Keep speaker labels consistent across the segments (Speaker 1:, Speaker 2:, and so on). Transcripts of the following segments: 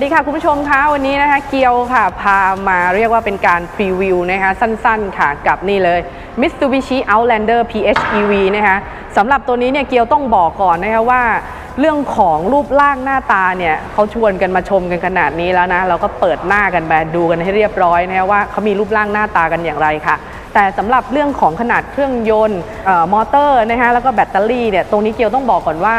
Speaker 1: วัสดีค่ะคุณผู้ชมคะวันนี้นะคะเกียวค่ะ พามาเรียกว่าเป็นการพรีวิวนะคะสั้นๆค่ะกับนี่เลย Mitsubishi Outlander PHEV นะคะสำหรับตัวนี้เนี่ยเกียวต้องบอกก่อนนะคะว่า เรื่องของรูปร่างหน้าตาเนี่ยเขาชวนกันมาชมกันขนาดนี้แล้วนะ เราก็เปิดหน้ากันไปดูกันให้เรียบร้อยนะคะว่าเขามีรูปร่างหน้าตากันอย่างไรค่ะ แต่สำหรับเรื่องของขนาดเครื่องยนต์มอเตอร์นะคะแล้วก็แบตเตอรี่เนี่ยตรงนี้เกียวต้องบอกก่อนว่า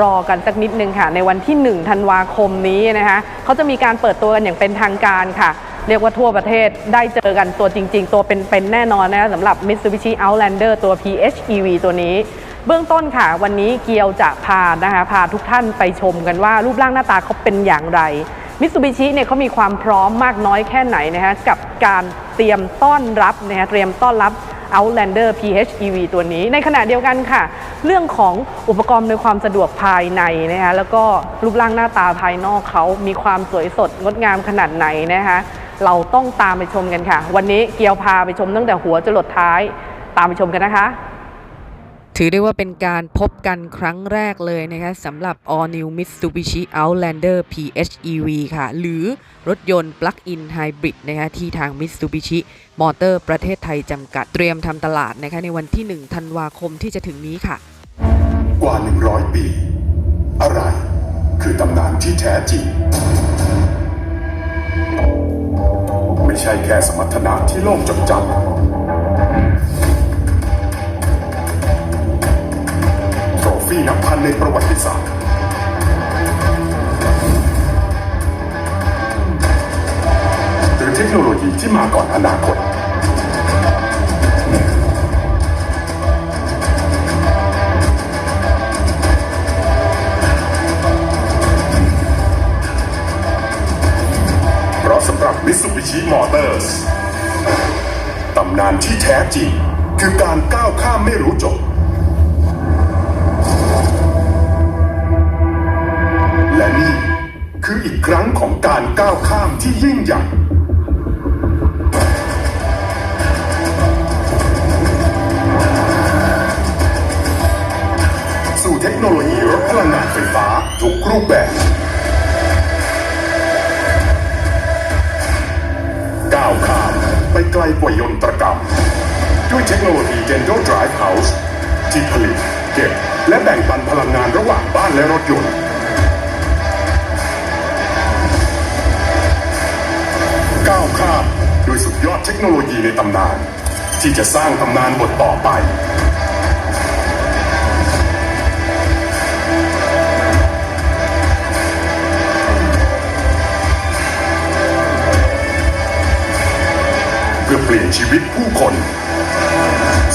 Speaker 1: รอกันสักนิดนึงค่ะ ในวันที่ 1 ธันวาคมนี้นะคะเขาจะมีการเปิดตัวกันอย่างเป็นทางการค่ะ เรียกว่าทั่วประเทศได้เจอกันตัวจริง ๆ ตัวเป็นๆแน่นอนนะคะสำหรับ Mitsubishi Outlander ตัว PHEV ตัวนี้ เบื้องต้นค่ะ วันนี้เกียวจะพานะคะพาทุกท่านไปชมกันว่ารูปร่างหน้าตาเขาเป็นอย่างไรมิตซูบิชิเนี่ยเขามีความพร้อมมากน้อยแค่ไหนนะคะกับการเตรียมต้อนรับนะคะเตรียมต้อนรับ Outlander PHEV ตัวนี้ ในขณะเดียวกันค่ะ เรื่องของอุปกรณ์ในความสะดวกภายในนะคะแล้วก็รูปร่างหน้าตาภายนอกเขามีความสวยสดงดงามขนาดไหนนะคะเราต้องตามไปชมกันค่ะ วันนี้เกียวพาไปชมตั้งแต่หัวจรดท้าย ตามไปชมกันนะคะ ถือได้ว่าเป็นการพบกันครั้งแรกเลยนะคะสำหรับ All New Mitsubishi Outlander PHEV ค่ะ หรือรถยนต์ Plug-in Hybrid นะคะที่ทาง Mitsubishi Motor ประเทศไทยจำกัดเตรียมทำตลาดนะคะในวันที่ 1 ธันวาคมที่จะถึงนี้ค่ะ
Speaker 2: กว่า 100 ปี อะไรคือตำนานที่แท้จริง ไม่ใช่แค่สมรรถนะที่โลกจดจำ ที่นับพันในประวัติศาสตร์หรือเทคโนโลยีที่มาก่อนอนาคตเพราะสำหรับ Mitsubishi Motors ตำนานที่แท้จริง คือการก้าวข้ามไม่รู้จบ คืออีกครั้งของการก้าวข้ามที่ยิ่งใหญ่สู่เทคโนโลยีรถพลังงานไฟฟ้าทุกรูปแบบ ก้าวข้ามไปไกลกว่ายนตรกรรม ด้วยเทคโนโลยี Dendro Drive House ที่ผลิตเก็บและแบ่งปันพลังงานระหว่างบ้านและรถยนต์ เทคโนโลยีในตำนาน ที่จะสร้างตำนานบทต่อไป เพื่อเปลี่ยนชีวิตผู้คน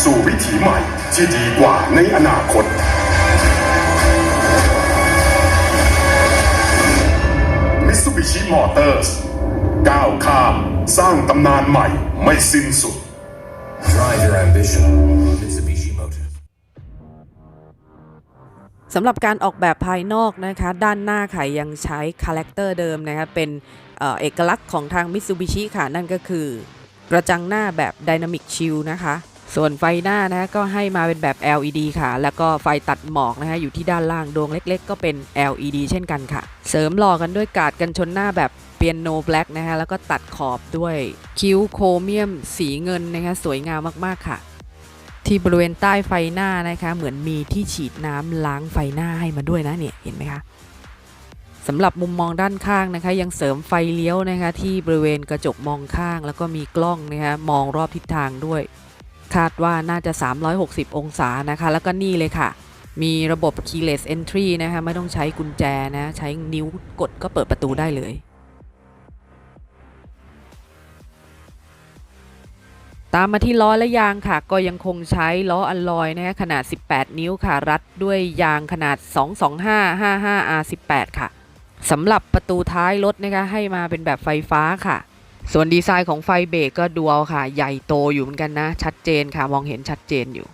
Speaker 2: สู่วิถีใหม่ที่ดีกว่าในอนาคต Mitsubishi Motors ก้าวข้าม สร้างตำนานใหม่ไม่สิ้นสุด
Speaker 3: Drive your ambition. Mitsubishi Motors.
Speaker 1: สำหรับการออกแบบภายนอกนะคะ ด้านหน้าค่ะยังใช้คาแรคเตอร์เดิมนะคะเป็นเอ่อเอกลักษณ์ของทาง Mitsubishi ค่ะ นั่นก็คือกระจังหน้าแบบ Dynamic Shield นะคะ ส่วนไฟหน้านะก็ให้มาเป็นแบบ LED ค่ะ แล้วก็ไฟตัดหมอกนะคะอยู่ที่ด้านล่างดวงเล็ก ๆ ก็เป็น LED เช่นกันค่ะ เสริมหล่อกันด้วยกาดกันชนหน้าแบบเปียโนแบล็กนะคะแล้วก็ตัดขอบด้วยคิ้วโครเมียม สีเงินนะคะสวยงามมากๆค่ะ ที่บริเวณใต้ไฟหน้านะคะ เหมือนมีที่ฉีดน้ำล้างไฟหน้าให้มาด้วยนะเนี่ยเห็นไหมคะสำหรับมุมมองด้านข้างนะคะ ยังเสริมไฟเลี้ยวนะคะที่บริเวณกระจกมองข้าง แล้วก็มีกล้องนะคะมองรอบทิศทางด้วย คาดว่าน่าจะ 360 องศานะคะ แล้วก็นี่เลยค่ะ มีระบบ keyless entry นะคะ ไม่ต้องใช้กุญแจนะ ใช้นิ้วกดก็เปิดประตูได้เลยตามมาที่ล้อและยางค่ะ ก็ยังคงใช้ล้ออัลลอยนะคะขนาด 18 นิ้วค่ะ รัดด้วยยางขนาด 225 55 R18 ค่ะสำหรับประตูท้ายรถนะคะให้มาเป็นแบบไฟฟ้าค่ะ ส่วนดีไซน์ของไฟเบรกก็ดูเอาค่ะ ใหญ่โตอยู่เหมือนกันนะ ชัดเจนค่ะ มองเห็นชัดเจนอยู่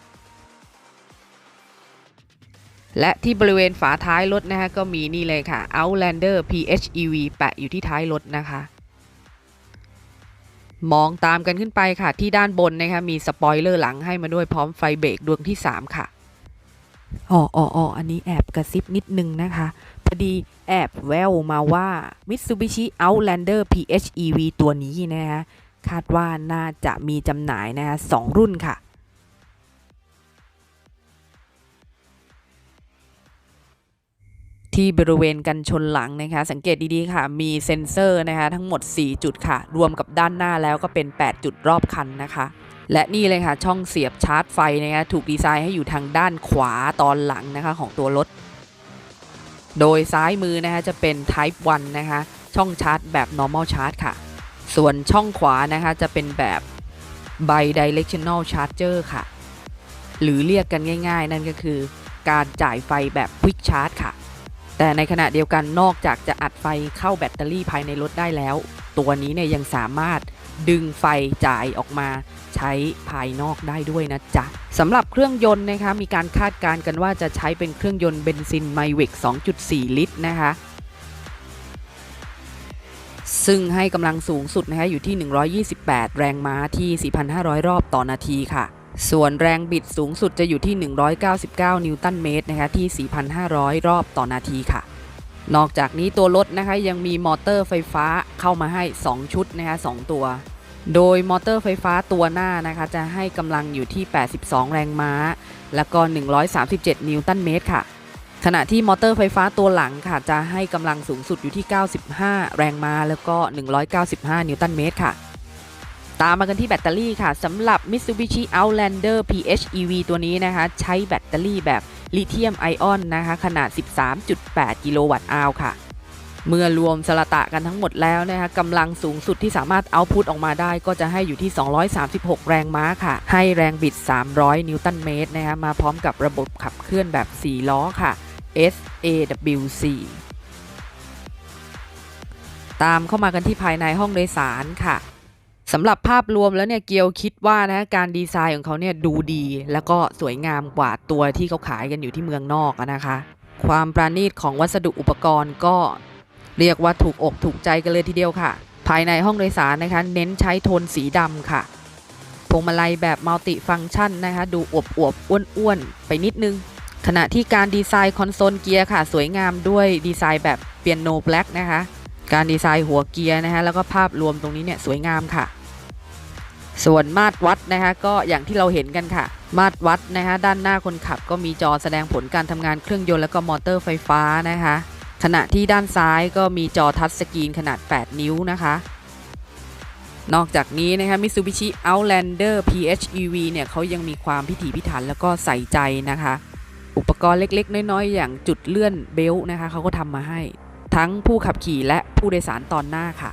Speaker 1: และที่บริเวณฝาท้ายรถนะคะก็มีนี่เลยค่ะ Outlander PHEV แปะอยู่ที่ท้ายรถนะคะ มองตามกันขึ้นไปค่ะ ที่ด้านบนนะคะมีสปอยเลอร์หลังให้มาด้วยพร้อมไฟเบรกดวงที่ 3 ค่ะอ๋ออ๋ออ๋ออันนี้แอบกระซิบนิดนึงนะคะ พอดี แอบแววมาว่า Mitsubishi Outlander PHEV ตัวนี้นะคะคาดว่าน่าจะมีจำหน่ายนะคะสองรุ่นค่ะที่บริเวณกันชนหลังนะคะสังเกตดีๆค่ะ มีเซ็นเซอร์นะคะทั้งหมด 4 จุดค่ะ รวมกับด้านหน้าแล้วก็เป็น 8 จุดรอบคันนะคะ และนี่เลยค่ะ ช่องเสียบชาร์จไฟนะคะถูกดีไซน์ให้อยู่ทางด้านขวาตอนหลังนะคะของตัวรถ โดยซ้ายมือนะคะจะเป็น Type 1 นะคะ ช่องชาร์จแบบ normal charge ค่ะ ส่วนช่องขวานะคะจะเป็นแบบ bi-directional charger ค่ะ หรือเรียกกันง่าย ๆ นั่นก็คือการจ่ายไฟแบบ quick charge ค่ะ แต่ในขณะเดียวกันนอกจากจะอัดไฟเข้าแบตเตอรี่ภายในรถได้แล้ว ตัวนี้เนี่ยยังสามารถดึงไฟจ่ายออกมาใช้ภายนอกได้ด้วยนะจ๊ะสำหรับเครื่องยนต์นะคะมีการคาดการณ์กันว่าจะใช้เป็นเครื่องยนต์เบนซินไมวิก2.4 ลิตรนะคะซึ่งให้กำลังสูงสุดนะคะอยู่ที่ 128 แรงม้าที่ 4,500 รอบต่อนาทีค่ะ ส่วนแรงบิดสูงสุดจะอยู่ที่ 199 นิวตันเมตรนะคะที่ 4,500 รอบต่อนาทีค่ะ นอกจากนี้ตัวรถนะคะยังมีมอเตอร์ไฟฟ้าเข้ามาให้ 2 ชุดนะคะ2ตัว โดยมอเตอร์ไฟฟ้าตัวหน้านะคะจะให้กำลังอยู่ที่ 82 แรงม้า แล้วก็ 137 นิวตันเมตรค่ะ ขณะที่มอเตอร์ไฟฟ้าตัวหลังค่ะจะให้กำลังสูงสุดอยู่ที่ 95 แรงม้า แล้วก็ 195 นิวตันเมตรค่ะตามมากันที่แบตเตอรี่ค่ะสำหรับ Mitsubishi Outlander PHEV ตัวนี้นะคะ ใช้แบตเตอรี่แบบ ลิเธียมไอออนนะคะขนาด 13.8 กิโลวัตต์อาวค่ะ เมื่อรวมสละตะกันทั้งหมดแล้วนะคะกำลังสูงสุดที่สามารถเอาพุตออกมาได้ก็จะให้อยู่ที่ 236 แรงม้าค่ะ ให้แรงบิด 300 นิวตันเมตรนะคะมาพร้อมกับระบบขับเคลื่อนแบบ 4 ล้อค่ะ SAWC ตามเข้ามากันที่ภายในห้องโดยสารค่ะ สำหรับภาพรวมแล้วเนี่ยเกียวคิดว่านะการดีไซน์ของเขาเนี่ยดูดี แล้วก็สวยงามกว่าตัวที่เขาขายกันอยู่ที่เมืองนอกนะคะ ความประณีตของวัสดุอุปกรณ์ก็เรียกว่าถูกอกถูกใจกันเลยทีเดียวค่ะ ภายในห้องโดยสารนะคะ เน้นใช้โทนสีดำค่ะพวงมาลัยแบบมัลติฟังชันนะคะ ดูอวบอวบอ้วนๆไปนิดนึง ขณะที่การดีไซน์คอนโซลเกียร์ค่ะ สวยงามด้วยดีไซน์แบบเปียโนแบล็กนะคะ การดีไซน์หัวเกียร์นะคะแล้วก็ภาพรวมตรงนี้เนี่ยสวยงามค่ะ ส่วนมาตรวัดนะคะก็อย่างที่เราเห็นกันค่ะ มาตรวัดนะคะด้านหน้าคนขับก็มีจอแสดงผลการทำงานเครื่องยนต์แล้วก็มอเตอร์ไฟฟ้านะคะ ขณะที่ด้านซ้ายก็มีจอทัชสกรีนขนาด 8 นิ้วนะคะ นอกจากนี้นะคะ Mitsubishi Outlander PHEV เนี่ยเขายังมีความพิถีพิถันแล้วก็ใส่ใจนะคะ อุปกรณ์เล็กๆ น้อยๆ อย่างจุดเลื่อนเบลต์นะคะเขาก็ทำมาให้ ทั้งผู้ขับขี่และผู้โดยสารตอนหน้าค่ะ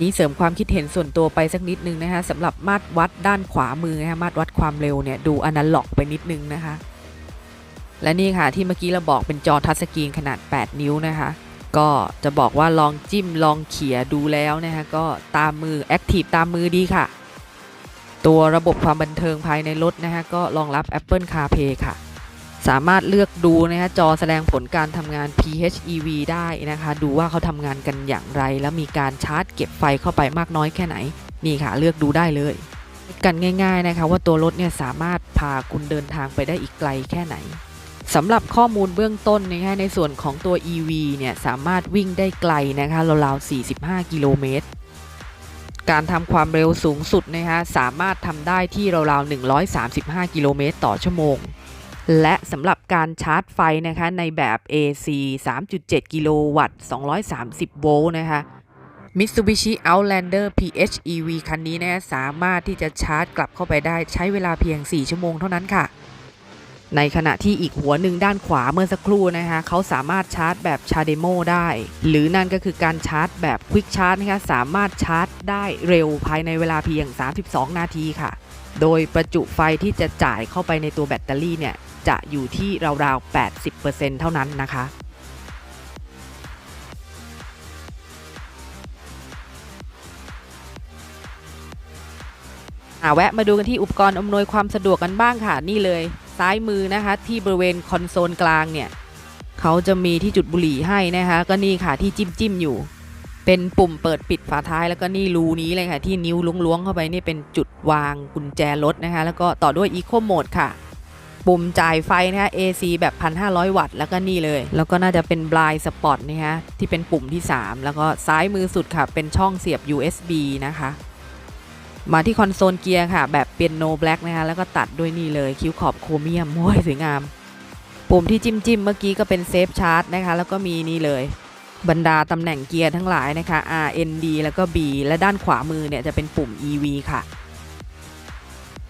Speaker 1: นี้เสริมความคิดเห็นส่วนตัวไปสักนิดนึงนะคะสำหรับมาตรวัดด้านขวามือนะคะมาตรวัดความเร็วเนี่ยดูอนาล็อกไปนิดนึงนะคะ และนี่ค่ะที่เมื่อกี้เราบอกเป็นจอทัชสกรีนขนาด 8 นิ้วนะคะ ก็จะบอกว่าลองจิ้มลองเขี่ยดูแล้วนะคะก็ตามมือแอคทีฟตามมือดีค่ะ ตัวระบบความบันเทิงภายในรถนะคะก็รองรับ Apple CarPlay ค่ะ สามารถเลือกดูนะคะจอแสดงผลการทำงาน PHEV ได้นะคะ ดูว่าเขาทำงานกันอย่างไร แล้วมีการชาร์จเก็บไฟเข้าไปมากน้อยแค่ไหน นี่ค่ะ เลือกดูได้เลยกันง่าย ๆนะคะ ว่าตัวรถเนี่ยสามารถพาคุณเดินทางไปได้อีกไกลแค่ไหนสำหรับข้อมูลเบื้องต้นนะคะในส่วนของตัว EV เนี่ยสามารถวิ่งได้ไกลนะคะราวๆ45 กิโลเมตร การทำความเร็วสูงสุดนะคะสามารถทำได้ที่ราวๆ135 กิโลเมตรต่อชั่วโมง และสำหรับการชาร์จไฟนะคะในแบบ AC 3.7 กิโลวัตต์ 230 โวลต์นะคะ Mitsubishi Outlander PHEV คันนี้นะคะสามารถที่จะชาร์จกลับเข้าไปได้ใช้เวลาเพียง 4 ชั่วโมงเท่านั้นค่ะ ในขณะที่อีกหัวหนึ่งด้านขวาเมื่อสักครู่นะคะเขาสามารถชาร์จแบบชาเดโมได้ หรือนั่นก็คือการชาร์จแบบควิกชาร์จนะคะสามารถชาร์จได้เร็วภายในเวลาเพียง 32 นาทีค่ะ โดยประจุไฟที่จะจ่ายเข้าไปในตัวแบตเตอรี่เนี่ย จะอยู่ที่ราวๆ 80%เท่านั้นนะคะอ่าแวะมาดูกันที่อุปกรณ์อำนวยความสะดวกกันบ้างค่ะนี่เลยซ้ายมือนะคะที่บริเวณคอนโซลกลางเนี่ยเขาจะมีที่จุดบุหรี่ให้นะคะก็นี่ค่ะที่จิ้มจิ้มอยู่ เป็นปุ่มเปิดปิดฝาท้ายแล้วก็นี่รูนี้เลยค่ะที่นิ้วล้วงๆเข้าไปนี่เป็นจุดวางกุญแจรถนะคะแล้วก็ต่อด้วย Eco Mode ค่ะ ปุ่มจ่ายไฟนะคะ AC แบบ 1,500 วัตต์ แล้วก็นี่เลย แล้วก็น่าจะเป็น blind spot นะฮะ ที่เป็นปุ่มที่ 3 แล้วก็ซ้ายมือสุดค่ะ เป็นช่องเสียบ USB นะคะ มาที่คอนโซลเกียร์ค่ะ แบบเป็น no black นะคะ แล้วก็ตัดด้วยนี่เลย คิ้วขอบโครเมียมโอ้ยสวยงาม ปุ่มที่จิ้มจิ้มเมื่อกี้ก็เป็นเซฟชาร์จนะคะ แล้วก็มีนี่เลยบรรดาตำแหน่งเกียร์ทั้งหลายนะคะ R N D แล้วก็ B และด้านขวามือเนี่ยจะเป็นปุ่ม EV ค่ะ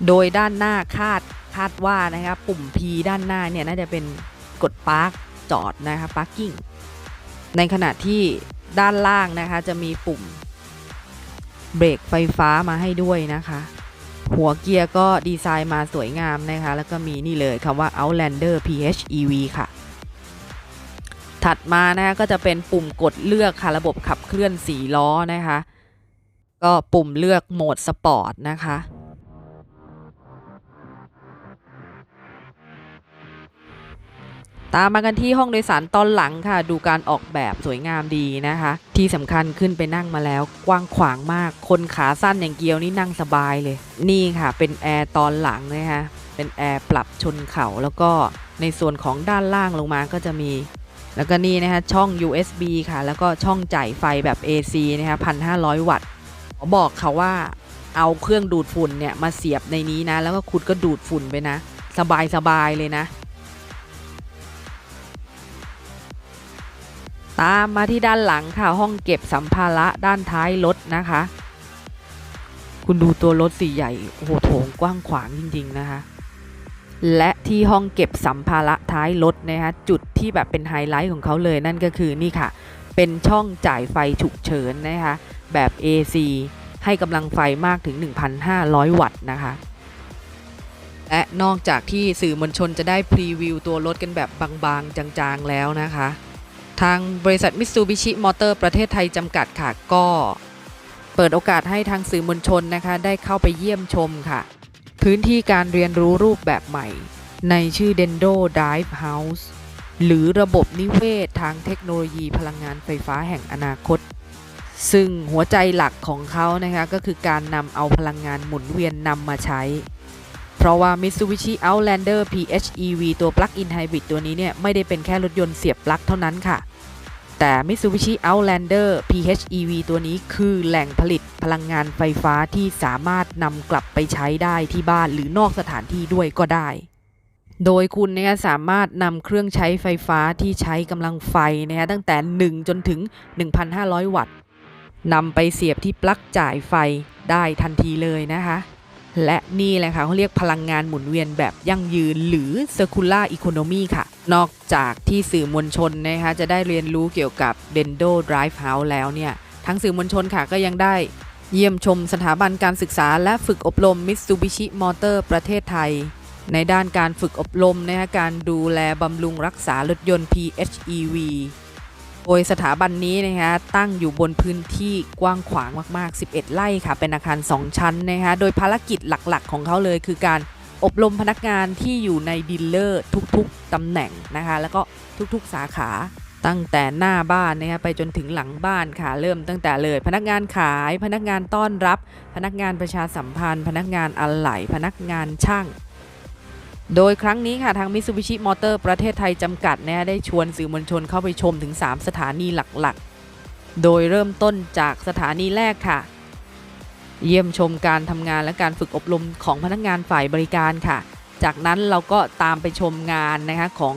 Speaker 1: โดยด้านหน้าคาด คาดว่านะครับปุ่ม P ด้านหน้าเนี่ยน่าจะเป็นกดปาร์กจอดนะคะ parking ในขณะที่ด้านล่างนะคะจะมีปุ่มเบรกไฟฟ้ามาให้ด้วยนะคะ หัวเกียร์ก็ดีไซน์มาสวยงามนะคะ แล้วก็มีนี่เลยคำว่า Outlander PHEV ค่ะ ถัดมานะคะก็จะเป็นปุ่มกดเลือกค่ะระบบขับเคลื่อน 4 ล้อนะคะ ก็ปุ่มเลือกโหมดสปอร์ตนะคะ ตามมากันที่ห้องโดยสารตอนหลังค่ะ ดูการออกแบบสวยงามดีนะคะ ที่สำคัญขึ้นไปนั่งมาแล้ว กว้างขวางมาก คนขาสั้นอย่างเกียวนี่นั่งสบายเลย นี่ค่ะ เป็นแอร์ตอนหลังนะคะเป็นแอร์ปรับชนเข่าแล้วก็ในส่วนของด้านล่างลงมาก็จะมี แล้วก็นี่นะคะช่อง USB ค่ะ แล้วก็ช่องจ่ายไฟแบบ AC นะคะ1,500 วัตต์ขอบอกค่ะว่าเอาเครื่องดูดฝุ่นเนี่ยมาเสียบในนี้นะ แล้วก็คุณก็ดูดฝุ่นไปนะ สบายสบายเลยนะ ตามมาที่ด้านหลังค่ะห้องเก็บสัมภาระด้านท้ายรถนะคะ คุณดูตัวรถสีใหญ่โอ้โหโถงกว้างขวางจริง ๆ นะคะ และที่ห้องเก็บสัมภาระท้ายรถนะคะจุดที่แบบเป็นไฮไลท์ของเขาเลยนั่นก็คือนี่ค่ะ เป็นช่องจ่ายไฟฉุกเฉินนะคะแบบ AC ให้กำลังไฟมากถึง 1,500 วัตต์นะคะและนอกจากที่สื่อมวลชนจะได้พรีวิวตัวรถกันแบบบางๆ จางๆแล้วนะคะ ทางบริษัทมิตซูบิชิมอเตอร์ประเทศไทยจำกัดค่ะ ก็เปิดโอกาสให้ทางสื่อมวลชนนะคะได้เข้าไปเยี่ยมชมค่ะ พื้นที่การเรียนรู้รูปแบบใหม่ ในชื่อ Dendo Dive House หรือระบบนิเวศทางเทคโนโลยีพลังงานไฟฟ้าแห่งอนาคต ซึ่งหัวใจหลักของเขานะคะก็คือการนำเอาพลังงานหมุนเวียนนำมาใช้ ราะว่า Mitsubishi Outlander PHEV ตัว Plug-in Hybrid ตัวนี้เนี่ยไม่ได้เป็นแค่รถยนต์เสียบปลั๊กเท่านั้นค่ะ แต่ Mitsubishi Outlander PHEV ตัวนี้คือแหล่งผลิตพลังงานไฟฟ้าที่สามารถนำกลับไปใช้ได้ที่บ้านหรือนอกสถานที่ด้วยก็ได้ โดยคุณเนี่ยสามารถนำเครื่องใช้ไฟฟ้าที่ใช้กำลังไฟนะคะตั้งแต่ 1 จนถึง 1,500 วัตต์นำไปเสียบที่ปลั๊กจ่ายไฟได้ทันทีเลยนะคะ และนี่แหละค่ะเขาเรียกพลังงานหมุนเวียนแบบยั่งยืนหรือ circular economy ค่ะ นอกจากที่สื่อมวลชนนะคะจะได้เรียนรู้เกี่ยวกับ Dendo Drive House แล้วเนี่ย ทั้งสื่อมวลชนค่ะก็ยังได้เยี่ยมชมสถาบันการศึกษาและฝึกอบรม Mitsubishi Motor ประเทศไทย ในด้านการฝึกอบรมนะคะการดูแลบำรุงรักษารถยนต์ PHEV โดยสถาบันนี้นะคะตั้งอยู่บนพื้นที่กว้างขวางมาก ๆ 11 ไร่ค่ะ เป็นอาคาร 2 ชั้นนะคะโดยภารกิจหลักๆ ของเขาเลยคือการอบรมพนักงานที่อยู่ในดีลเลอร์ทุกๆตำแหน่งนะคะแล้วก็ทุกๆสาขาตั้งแต่หน้าบ้านนะคะไปจนถึงหลังบ้านค่ะเริ่มตั้งแต่เลย พนักงานขาย พนักงานต้อนรับ พนักงานประชาสัมพันธ์ พนักงานอะไหล่พนักงานช่าง โดยครั้งนี้ค่ะทาง Mitsubishi Motor ประเทศไทยจำกัดนะได้ชวนสื่อมวลชนเข้าไปชมถึง 3 สถานีหลักๆ โดยเริ่มต้นจากสถานีแรกค่ะ เยี่ยมชมการทำงานและการฝึกอบรมของพนักงานฝ่ายบริการค่ะ จากนั้นเราก็ตามไปชมงานนะคะของ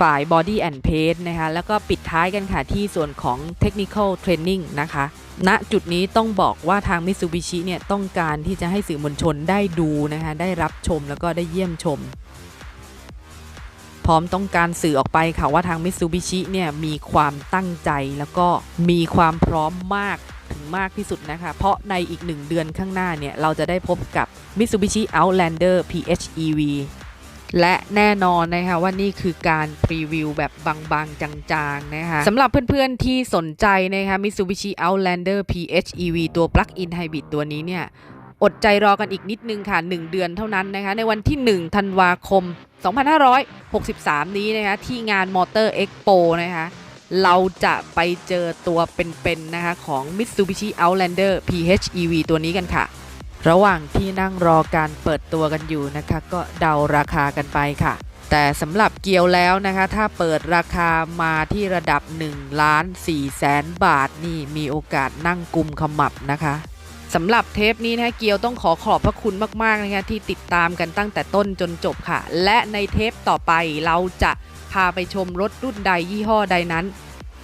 Speaker 1: ฝ่าย Body and Paint นะคะแล้วก็ปิดท้ายกันค่ะที่ส่วนของ Technical Training นะคะ ณจุดนี้ต้องบอกว่าทาง Mitsubishi เนี่ยต้องการที่จะให้สื่อมวลชนได้ดูนะคะได้รับชมแล้วก็ได้เยี่ยมชม พร้อมต้องการสื่อออกไปค่ะว่าทาง Mitsubishi เนี่ยมีความตั้งใจแล้วก็มีความพร้อมมากถึงมากที่สุดนะคะ เพราะในอีกหนึ่งเดือนข้างหน้าเนี่ย เราจะได้พบกับ Mitsubishi Outlander PHEV และแน่นอนนะคะว่านี่คือการพรีวิวแบบบางๆ จางๆนะคะสำหรับเพื่อนๆที่สนใจนะคะ Mitsubishi Outlander PHEV ตัว Plug-in Hybrid ตัวนี้เนี่ยอดใจรอกันอีกนิดนึงค่ะ 1 เดือนเท่านั้นนะคะ ในวันที่ 1 ธันวาคม 2563 นี้นะคะ ที่งาน Motor Expo นะคะ เราจะไปเจอตัวเป็นๆนะคะ ของ Mitsubishi Outlander PHEV ตัวนี้กันค่ะ ระหว่างที่นั่งรอการเปิดตัวกันอยู่นะคะ ก็เดาราคากันไปค่ะ แต่สำหรับเกียวแล้วนะคะ ถ้าเปิดราคามาที่ระดับ1ล้าน4แสนบาทนี่มีโอกาสนั่งกุมขมับนะคะสำหรับเทปนี้นะคะเกียวต้องขอขอบพระคุณมากๆนะคะที่ติดตามกันตั้งแต่ต้นจนจบค่ะ และในเทปต่อไปเราจะพาไปชมรถรุ่นใดยี่ห้อใดนั้น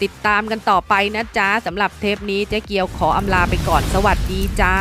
Speaker 1: ติดตามกันต่อไปนะจ๊ะสำหรับเทปนี้เจ๊เกียวขออำลาไปก่อนสวัสดีจ้า